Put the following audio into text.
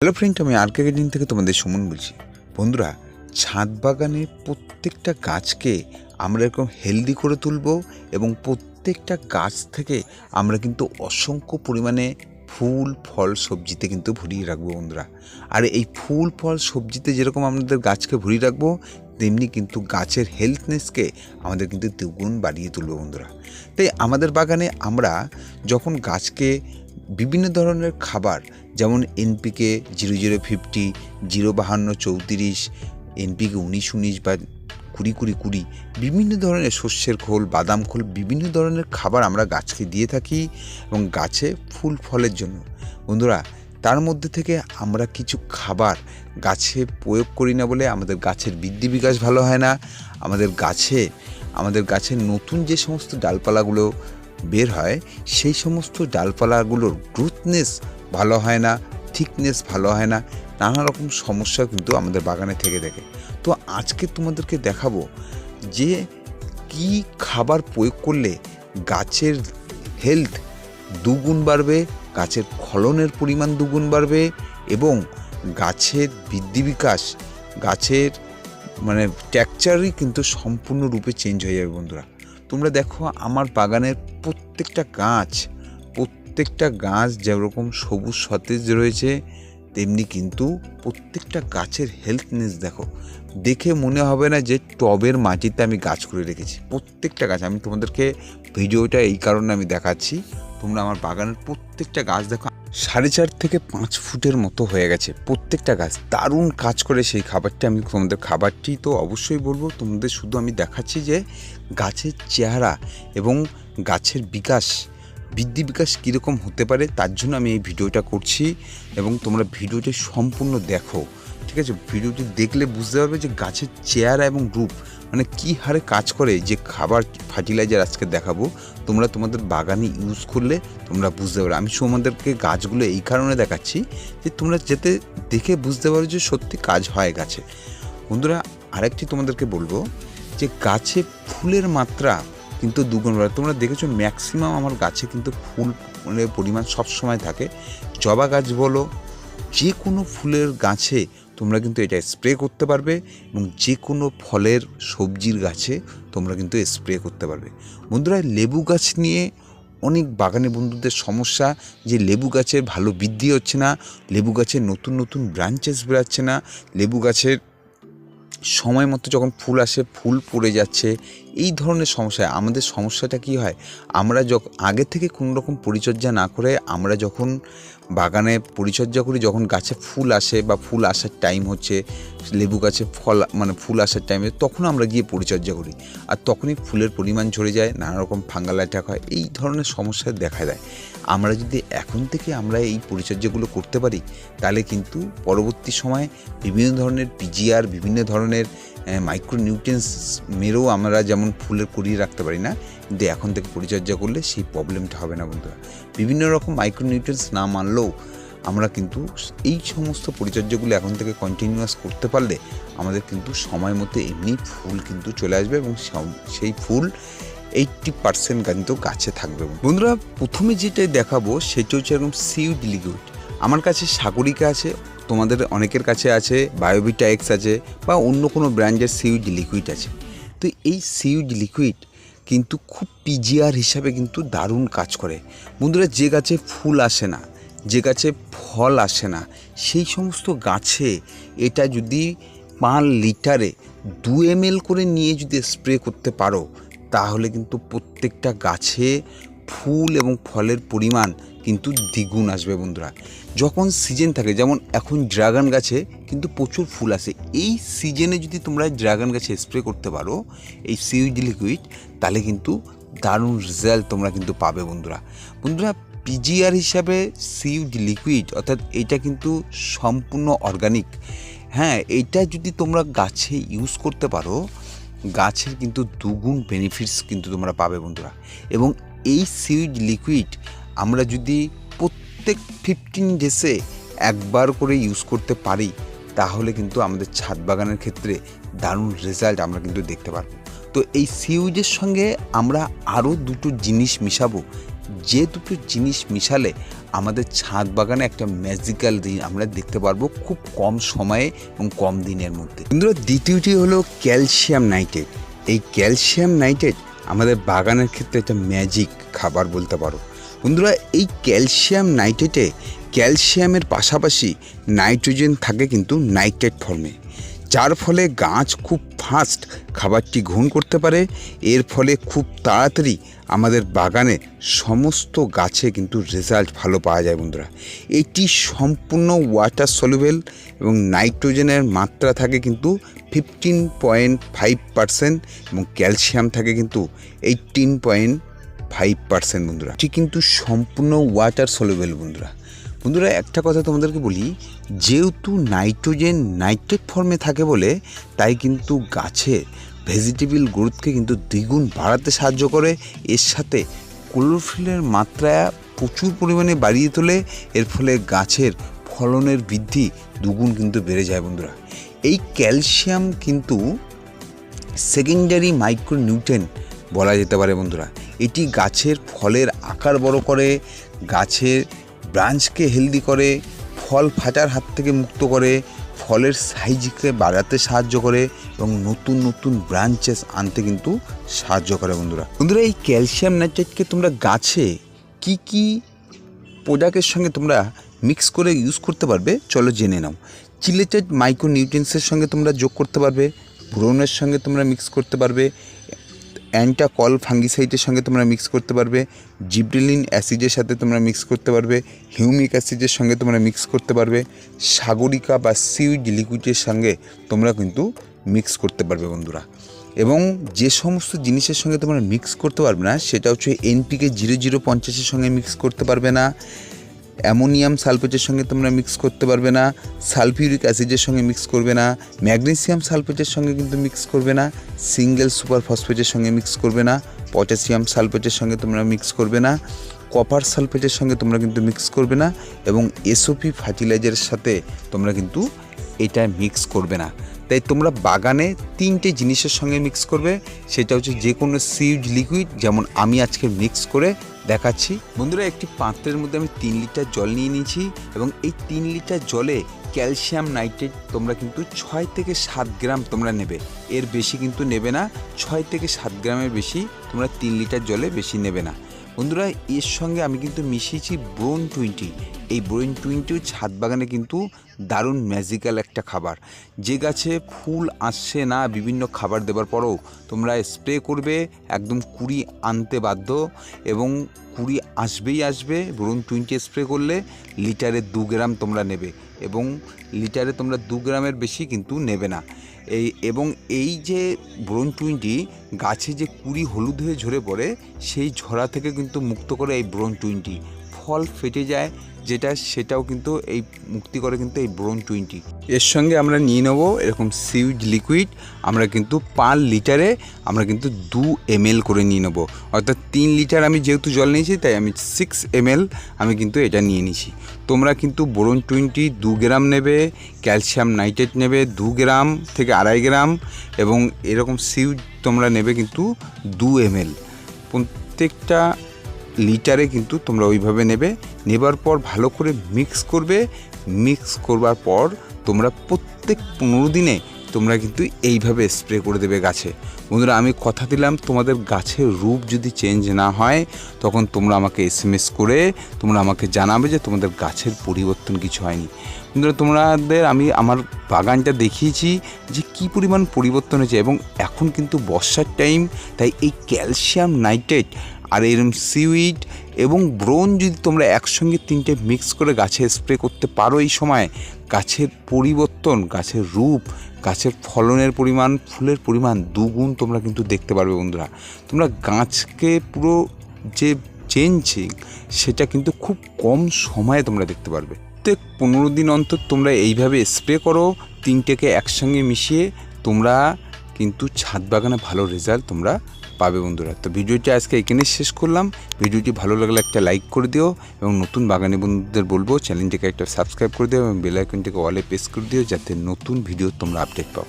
Hello friend, আমি আরকে garden থেকে তোমাদের সুমন বলছি। বন্ধুরা, ছাদ বাগানের প্রত্যেকটা গাছকে আমরা এরকম হেলদি করে তুলব এবং প্রত্যেকটা গাছ থেকে আমরা কিন্তু অসংখ্য পরিমাণে ফুল, ফল, সবজিতে কিন্তু ভরিয়ে রাখব বন্ধুরা। আর এই ফুল, ফল, সবজিতে যেরকম আমাদের গাছকে ভরিয়ে রাখব, তেমনি কিন্তু গাছের হেলথনেসকে আমাদের কিন্তু দ্বিগুণ বাড়িয়ে তুলবো বন্ধুরা। তাই আমাদের বাগানে আমরা যখন গাছকে বিভিন্ন ধরনের খাবার, যেমন NPK zero zero fifty zero বাহান্ন চৌত্রিশ এনপিকে উনিশ উনিশ বা কুড়ি কুড়ি কুড়ি, বিভিন্ন ধরনের শস্যের খোল, বাদাম খোল, বিভিন্ন ধরনের খাবার আমরা গাছকে দিয়ে থাকি এবং গাছে ফুল ফলের জন্য। বন্ধুরা, তার মধ্যে থেকে আমরা কিছু খাবার গাছে প্রয়োগ করি না বলে আমাদের গাছের বৃদ্ধি বিকাশ ভালো হয় না। আমাদের গাছে, আমাদের গাছের নতুন যে সমস্ত ডালপালাগুলো বের হয়, সেই সমস্ত ডালপালাগুলোর গ্রুথনেস ভালো হয় না থিকনেস ভালো হয় না, নানা রকম সমস্যা কিন্তু আমাদের বাগানে থেকে থাকে। তো আজকে তোমাদেরকে দেখাবো যে কি খাবার প্রয়োগ করলে গাছের হেলথ দুগুণ বাড়বে, গাছের ফলনের পরিমাণ দুগুণ বাড়বে এবং গাছের বৃদ্ধি বিকাশ, গাছের মানে টেক্সচারই কিন্তু সম্পূর্ণরূপে চেঞ্জ হয়ে যাবে বন্ধুরা। তোমরা দেখো আমার বাগানের প্রত্যেকটা গাছ প্রত্যেকটা গাছ যেরকম সবুজ সতেজ রয়েছে, তেমনি কিন্তু প্রত্যেকটা গাছের হেলথনেস দেখো। দেখে মনে হবে না যে টবের মাটিতে আমি গাছ করে রেখেছি। প্রত্যেকটা গাছ, আমি তোমাদেরকে ভিডিওটা এই কারণে আমি দেখাচ্ছি। তোমরা আমার বাগানের প্রত্যেকটা গাছ দেখো সাড়ে চার থেকে পাঁচ ফুটের মতো হয়ে গেছে। প্রত্যেকটা গাছ দারুণ কাজ করে সেই খাবারটি আমি তোমাদের, খাবারটি তো অবশ্যই বলব, তোমাদের শুধু আমি দেখাচ্ছি যে গাছের চেহারা এবং গাছের বিকাশ, বৃদ্ধি বিকাশ কীরকম হতে পারে তার জন্য আমি এই ভিডিওটা করছি এবং তোমরা ভিডিওটি সম্পূর্ণ দেখো। ঠিক আছে, ভিডিওটি দেখলে বুঝতে পারবে যে গাছের চেহারা এবং রূপ মানে কী হারে কাজ করে যে খাবার, ফার্টিলাইজার আজকে দেখাবো, তোমরা তোমাদের বাগানে ইউজ করলে তোমরা বুঝতে পারো আমি তোমাদেরকে গাছগুলো এই কারণে দেখাচ্ছি যে তোমরা যেতে দেখে বুঝতে পারো যে সত্যি কাজ হয় গাছে। বন্ধুরা, আরেকটি তোমাদেরকে বলব যে গাছে ফুলের মাত্রা কিন্তু দুগুণ বাড়ে। তোমরা দেখেছ ম্যাক্সিমাম আমার গাছে কিন্তু ফুল মানে পরিমাণ সবসময় থাকে। জবা গাছ বলো যে কোনো ফুলের গাছে তোমরা কিন্তু এটা স্প্রে করতে পারবে এবং যে কোনো ফলের সবজির গাছে তোমরা কিন্তু স্প্রে করতে পারবে। বন্ধুরা লেবু গাছ নিয়ে অনেক বাগানে বন্ধুদের সমস্যা যে লেবু গাছের ভালো বৃদ্ধি হচ্ছে না, লেবু গাছের নতুন নতুন ব্রাঞ্চেস বেরাচ্ছে না, লেবু গাছের সময় মতো যখন ফুল আসে, ফুল পড়ে যাচ্ছে এই ধরনের সমস্যা আমাদের সমস্যাটা কি হয়? আমরা যখন আগে থেকে কোনো রকম পরিচর্যা না করে আমরা যখন বাগানে পরিচর্যা করি, যখন গাছে ফুল আসে বা ফুল আসার টাইম হচ্ছে, লেবু গাছে ফল মানে ফুল আসার টাইমে তখন আমরা গিয়ে পরিচর্যা করি। আর তখনই ফুলের পরিমাণ ঝরে যায় নানা রকম ফাঙ্গাল অ্যাটাক হয়, এই ধরনের সমস্যা দেখা দেয়। আমরা যদি এখন থেকে আমরা এই পরিচর্যাগুলো করতে পারি, তাহলে কিন্তু পরবর্তী সময়ে বিভিন্ন ধরনের পিজিআর বিভিন্ন ধরনের মাইক্রো নিউট্রিয়েন্স মেরেও আমরা যেমন ফুলের করিয়ে রাখতে পারি না, কিন্তু এখন থেকে পরিচর্যা করলে সেই প্রবলেমটা হবে না বন্ধুরা। বিভিন্ন রকম মাইক্রো নিউট্রিয়েন্স না মানলেও আমরা কিন্তু এই সমস্ত পরিচর্যাগুলো এখন থেকে কন্টিনিউয়াস করতে পারলে আমাদের কিন্তু সময় মতো এমনি ফুল কিন্তু চলে আসবে এবং সেই ফুল এইটটি পার্সেন্ট কিন্তু গাছে থাকবে বন্ধুরা, প্রথমে যেটা দেখাবো, সেটা হচ্ছে এরকম সিউড লিকুইড আমার কাছে সাগরিকা আছে তোমাদের অনেকের কাছে আছে বায়োবিটা এক্স আছে, বা অন্য কোনো ব্র্যান্ডের সিউড লিকুইড আছে। তো এই সিউড লিকুইড কিন্তু খুব পিজিআর হিসাবে কিন্তু দারুণ কাজ করে। বন্ধুরা, যে গাছে ফুল আসে না, যে গাছে ফল আসে না, সেই সমস্ত গাছে এটা যদি পাঁচ লিটারে দু এম করে নিয়ে যদি স্প্রে করতে পারো, তাহলে কিন্তু প্রত্যেকটা গাছে ফুল এবং ফলের পরিমাণ কিন্তু দ্বিগুণ আসবে বন্ধুরা। যখন সিজন থাকে, যেমন এখন ড্রাগন গাছে কিন্তু প্রচুর ফুল আসে। এই সিজনে যদি তোমরা ড্রাগন গাছে স্প্রে করতে পারো, এই সিউড লিকুইড তাহলে কিন্তু দারুণ রেজাল্ট তোমরা কিন্তু পাবে বন্ধুরা। বন্ধুরা পিজিআর হিসাবে সিউড লিকুইড অর্থাৎ এটা কিন্তু সম্পূর্ণ অর্গানিক হ্যাঁ এটা যদি তোমরা গাছে ইউজ করতে পারো, গাছের কিন্তু দুগুণ বেনিফিটস কিন্তু তোমরা পাবে বন্ধুরা। এবং এই সিউড লিকুইড আমরা যদি প্রত্যেক ফিফটিন ডেসে একবার করে ইউজ করতে পারি, তাহলে কিন্তু আমাদের ছাদ বাগানের ক্ষেত্রে দারুণ রেজাল্ট আমরা কিন্তু দেখতে পারব। তো এই সিউজের সঙ্গে আমরা আরও দুটো জিনিস মিশাবো। যে দুটো জিনিস মিশালে আমাদের ছাদ বাগানে একটা ম্যাজিক্যাল দিন আমরা দেখতে পারব খুব কম সময়ে এবং কম দিনের মধ্যে। বন্ধুরা, দ্বিতীয়টি হলো ক্যালসিয়াম নাইট্রেট এই ক্যালসিয়াম নাইট্রেট আমাদের বাগানের ক্ষেত্রে একটা ম্যাজিক খাবার বলতে পারো। বন্ধুরা, এই ক্যালসিয়াম নাইট্রেটে ক্যালসিয়ামের পাশাপাশি নাইট্রোজেন থাকে কিন্তু নাইট্রেট ফর্মে। যার ফলে গাছ খুব ফাস্ট খাবারটি গ্রহণ করতে পারে। এর ফলে খুব তাড়াতাড়ি আমাদের বাগানে সমস্ত গাছে কিন্তু রেজাল্ট ভালো পাওয়া যায় বন্ধুরা। এটি সম্পূর্ণ ওয়াটার সলিউবেল এবং নাইট্রোজেনের মাত্রা থাকে কিন্তু ফিফটিন পয়েন্ট ফাইভ পারসেন্ট এবং ক্যালসিয়াম থাকে কিন্তু এইটিন পয়েন্ট ফাইভ পার্সেন্ট বন্ধুরা। এটি কিন্তু সম্পূর্ণ ওয়াটার সলিউবেল বন্ধুরা। বন্ধুরা, একটা কথা তোমাদেরকে বলি, যেহেতু নাইট্রোজেন নাইট্রেট ফর্মে থাকে বলে, তাই কিন্তু গাছের ভেজিটেবল গ্রোথকে কিন্তু দ্বিগুণ বাড়াতে সাহায্য করে। এর সাথে ক্লোরোফিলের মাত্রা প্রচুর পরিমাণে বাড়িয়ে তোলে। এর ফলে গাছের ফলনের বৃদ্ধি দুগুণ কিন্তু বেড়ে যায় বন্ধুরা। এই ক্যালসিয়াম কিন্তু সেকেন্ডারি মাইক্রোনিউট্রেন বলা যেতে পারে বন্ধুরা। এটি গাছের ফলের আকার বড় করে, গাছের ব্রাঞ্চকে হেলদি করে, ফল ফাটার হাত থেকে মুক্ত করে, ফলের সাইজকে বাড়াতে সাহায্য করে এবং নতুন নতুন ব্রাঞ্চেস আনতে কিন্তু সাহায্য করে বন্ধুরা। বন্ধুরা, এই ক্যালসিয়াম নাইট্রেটকে তোমরা গাছে কি কি প্রোডাক্টের সঙ্গে তোমরা মিক্স করে ইউজ করতে পারবে? চলো জেনে নাও। চিলেটেড মাইক্রো নিউট্রিয়েন্টসের সঙ্গে তোমরা যোগ করতে পারবে, ব্রোনের সঙ্গে তোমরা মিক্স করতে পারবে অ্যান্টাকল ফাঙ্গিসাইডের সঙ্গে তোমরা মিক্স করতে পারবে, জিব্রেলিন অ্যাসিডের সাথে তোমরা মিক্স করতে পারবে, হিউমিক অ্যাসিডের সঙ্গে তোমরা মিক্স করতে পারবে, সাগরিকা বা সিউইড লিকুইডের সঙ্গে তোমরা কিন্তু মিক্স করতে পারবে বন্ধুরা। এবং যে সমস্ত জিনিসের সঙ্গে তোমরা মিক্স করতে পারবে না, সেটা হচ্ছে এনপিকে জিরো জিরো পঞ্চাশের সঙ্গে মিক্স করতে পারবে না অ্যামোনিয়াম সালফেটের সঙ্গে তোমরা মিক্স করতে পারবে না, সালফিউরিক অ্যাসিডের সঙ্গে মিক্স করবে না, ম্যাগনেসিয়াম সালফেটের সঙ্গে কিন্তু মিক্স করবে না সিঙ্গেল সুপার ফসফেটের সঙ্গে মিক্স করবে না পটাশিয়াম সালফেটের সঙ্গে তোমরা মিক্স করবে না কপার সালফেটের সঙ্গে তোমরা কিন্তু মিক্স করবে না এবং এসওপি ফার্টিলাইজারের সাথে তোমরা কিন্তু এটা মিক্স করবে না। তাই তোমরা বাগানে তিনটে জিনিসের সঙ্গে মিক্স করবে, সেটা হচ্ছে যে কোনো সিড লিকুইড যেমন আমি আজকে মিক্স করে দেখাচ্ছি। বন্ধুরা, একটি পাত্রের মধ্যে আমি তিন লিটার জল নিয়ে নিয়েছি এবং এই তিন লিটার জলে ক্যালসিয়াম নাইট্রেট তোমরা কিন্তু ছয় থেকে সাত গ্রাম তোমরা নেবে। এর বেশি কিন্তু নেবে না, ছয় থেকে সাত গ্রামের বেশি তোমরা তিন লিটার জলে বেশি নেবে না। বন্ধুরা, এর সঙ্গে আমি কিন্তু মিশিয়েছি ব্রোন টোয়েন্টি এই ব্রোন টোয়েন্টিও ছাদ বাগানে কিন্তু দারুণ ম্যাজিক্যাল একটা খাবার। যে গাছে ফুল আসছে না বিভিন্ন খাবার দেওয়ার পরও তোমরা স্প্রে করবে, একদম কুড়ি আনতে বাধ্য এবং কুড়ি আসবেই আসবে। ব্রোন টোয়েন্টি স্প্রে করলে লিটারে দু গ্রাম তোমরা নেবে এবং লিটারে তোমরা দু গ্রামের বেশি কিন্তু নেবে না। এই এবং এই যে ব্রোন টুইনটি, গাছে যে কুড়ি হলুদ হয়ে ঝরে পড়ে, সেই ঝরা থেকে কিন্তু মুক্ত করে এই ব্রোন টোয়েন্টি ফল ফেটে যায়, যেটা সেটাও কিন্তু এই মুক্তি করে কিন্তু এই ব্রোন টোয়েন্টি এর সঙ্গে আমরা নিয়ে নেব এরকম সিউজ লিকুইড আমরা কিন্তু পার লিটারে আমরা কিন্তু দু এম করে নিয়ে নেব। অর্থাৎ তিন লিটার আমি যেহেতু জল নিয়েছি, তাই আমি সিক্স এম আমি কিন্তু এটা নিয়ে নিয়েছি। তোমরা কিন্তু বোরন টোয়েন্টি দু গ্রাম নেবে, ক্যালসিয়াম নাইট্রেট নেবে দু গ্রাম থেকে আড়াই গ্রাম, এবং এরকম সিউজ তোমরা নেবে কিন্তু দু এম প্রত্যেকটা লিটারে কিন্তু তোমরা ওইভাবে নেবে। নেবার পর ভালো করে মিক্স করবে। মিক্স করবার পর তোমরা প্রত্যেক পনেরো দিনে তোমরা কিন্তু এইভাবে স্প্রে করে দেবে গাছে। বন্ধুরা, আমি কথা দিলাম, তোমাদের গাছের রূপ যদি চেঞ্জ না হয়, তখন তোমরা আমাকে এস করে তোমরা আমাকে জানাবে যে তোমাদের গাছের পরিবর্তন কিছু হয়নি। বন্ধুরা, তোমাদের আমি আমার বাগানটা দেখিয়েছি যে কি পরিমাণ পরিবর্তন হয়েছে এবং এখন কিন্তু বর্ষার টাইম তাই এই ক্যালসিয়াম নাইট্রেট আর এরম সিউইড এবং ব্রোন যদি তোমরা একসঙ্গে তিনটে মিক্স করে গাছে স্প্রে করতে পারো এই সময়, গাছের পরিবর্তন, গাছের রূপ, গাছের ফলনের পরিমাণ, ফুলের পরিমাণ দুগুণ তোমরা কিন্তু দেখতে পারবে বন্ধুরা। তোমরা গাছকে পুরো যে চেঞ্জিং সেটা কিন্তু খুব কম সময়ে তোমরা দেখতে পারবে। প্রত্যেক পনেরো দিন অন্তর তোমরা এইভাবে স্প্রে করো, তিনটেকে একসঙ্গে মিশিয়ে তোমরা কিন্তু ছাদ বাগানে ভালো রেজাল্ট তোমরা পাবে, বন্ধুরা। তো ভিডিওটি আজকে এখানে শেষ করলাম। ভিডিওটি ভালো লাগলে একটা লাইক করে দিও এবং নতুন বাগানি বন্ধুদের বলব চ্যানেলটিকে একটা সাবস্ক্রাইব করে দিও এবং বেলাইকনটিকে অলে প্রেস করে দিও যাতে নতুন ভিডিও তোমরা আপডেট পাও।